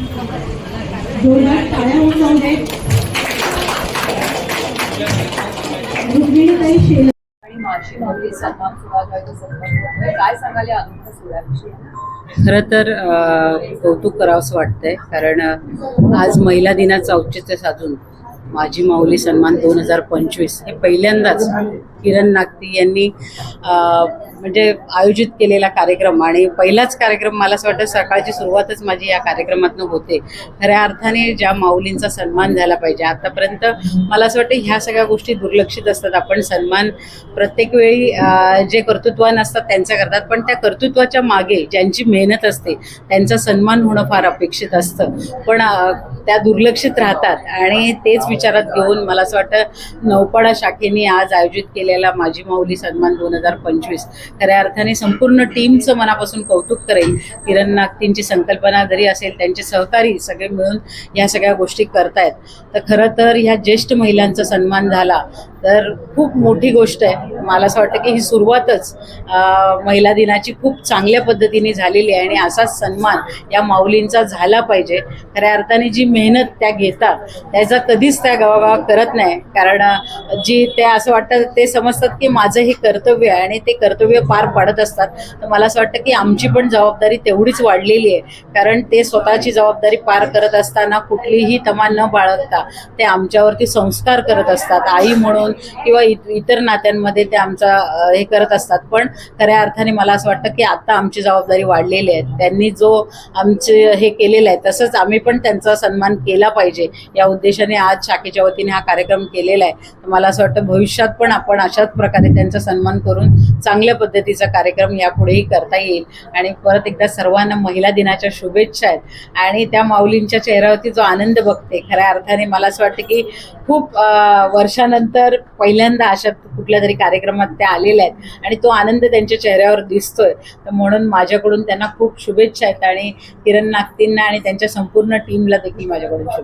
जोरदार टाळ्या होऊन जाऊ देत रुक्मिणीताई शेल सन्मान सोहळा काय सांगाल या अनोख्या सोहळ्याविषयी खरं तर अ, कौतुक करावंसं वाटतंय कारण आज महिला दिनाचं औचित्य साधून माझी माऊली सन्मान दोन हजार पंचवीस हे पहिल्यांदाच किरण नागती यांनी म्हणजे आयोजित केलेला कार्यक्रम आणि पहिलाच कार्यक्रम मला असं वाटतं सकाळची सुरुवातच माझी या कार्यक्रमातून होते. खऱ्या अर्थाने ज्या माऊलींचा सन्मान झाला पाहिजे. आतापर्यंत मला असं वाटतं ह्या सगळ्या गोष्टी दुर्लक्षित असतात. आपण सन्मान प्रत्येक वेळी जे कर्तृत्वान असतात त्यांचा करतात पण त्या कर्तृत्वाच्या मागे ज्यांची मेहनत असते त्यांचा सन्मान होणं फार अपेक्षित असतं. पण त्या दुर्लक्षित राहतात आणि तेच विचार विचारात घेऊन मला असं वाटतं नौपाडा शाखेने आज आयोजित केलेला माझी माऊली सन्मान दोन हजार पंचवीस खऱ्या अर्थाने संपूर्ण टीमचं मनापासून कौतुक करेल किरण नागतींची संकल्पना जरी असेल त्यांचे सहकारी सगळे मिळून या सगळ्या गोष्टी करतायत. तर खरं तर ह्या ज्येष्ठ महिलांचा सन्मान झाला तर खूप मोठी गोष्ट आहे. मला असं वाटतं की ही सुरुवातच महिला दिनाची खूप चांगल्या पद्धतीने झालेली आहे आणि असाच सन्मान या माऊलींचा झाला पाहिजे. खऱ्या अर्थाने जी मेहनत त्या घेतात त्याचा कधीच त्या गावागावात करत नाही. कारण जी ते असं वाटतं ते समजतात की माझं हे कर्तव्य आहे आणि ते कर्तव्य पार पाडत असतात. तर मला असं वाटतं की आमची पण जबाबदारी तेवढीच वाढलेली आहे. कारण ते स्वतःची जबाबदारी पार करत असताना कुठलीही तमा न बाळगता ते आमच्यावरती संस्कार करत असतात. आई म्हणून किंवा इतर नात्यांमध्ये ते आमचा हे करत असतात. पण खऱ्या अर्थाने मला असं वाटतं की आता आमची जबाबदारी वाढलेली आहे. त्यांनी जो आमचे हे केलेलं आहे तसंच आम्ही पण त्यांचा सन्मान केला पाहिजे. या उद्देशाने आज शाखेच्या वतीने हा कार्यक्रम केलेला आहे. तर मला असं वाटतं भविष्यात पण आपण अशाच प्रकारे त्यांचा सन्मान करून चांगल्या पद्धतीचा कार्यक्रम यापुढेही करता येईल. आणि परत एकदा सर्वांना महिला दिनाच्या शुभेच्छा आहेत. आणि त्या माऊलींच्या चेहऱ्यावरती जो आनंद बघते खऱ्या अर्थाने मला असं वाटतं की खूप वर्षानंतर पहिल्यांदा अशा कुठल्या तरी कार्यक्रमात त्या आलेल्या आहेत. आणि तो आनंद त्यांच्या चेहऱ्यावर दिसतोय. तर म्हणून माझ्याकडून त्यांना खूप शुभेच्छा आहेत. आणि किरण नागतींना आणि त्यांच्या संपूर्ण टीमला देखील माझ्याकडून शुभेच्छा.